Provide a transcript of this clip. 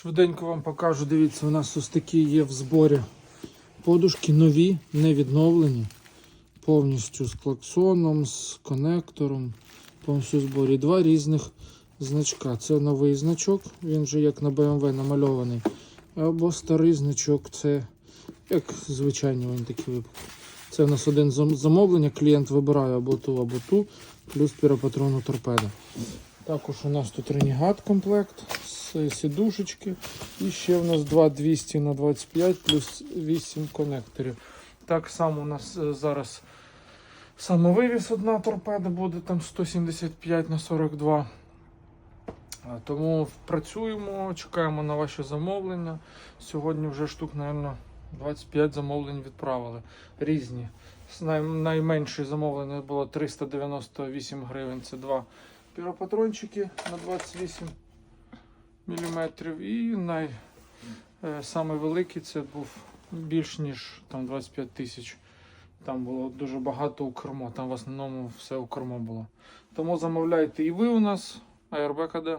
Швиденько вам покажу, дивіться, у нас ось такі є в зборі подушки нові, не відновлені. Повністю з клаксоном, з конектором. Повністю в зборі. Два різних значка. Це новий значок, він же як на BMW намальований. Або старий значок, це як звичайні вони такі випадки. Це у нас один замовлення, клієнт вибирає або ту, або ту, плюс піропатрону торпеда. Також у нас тут ренігат комплект з сідушечки. І ще в нас 2200 на 25 плюс 8 конекторів. Так само у нас е, зараз самовивіз одна торпеда буде там 175 на 42. Тому працюємо, чекаємо на ваші замовлення. Сьогодні вже штук, мабуть, 25 замовлень відправили. Різні. Найменше замовлення було 398 гривень. Це два піропатрончики на 28 мм. І най, е, саме великий це був більш ніж там 25 тисяч. Там було дуже багато у кермо. Там в основному все у кермо було. Тому замовляйте і ви у нас, АРБ КД.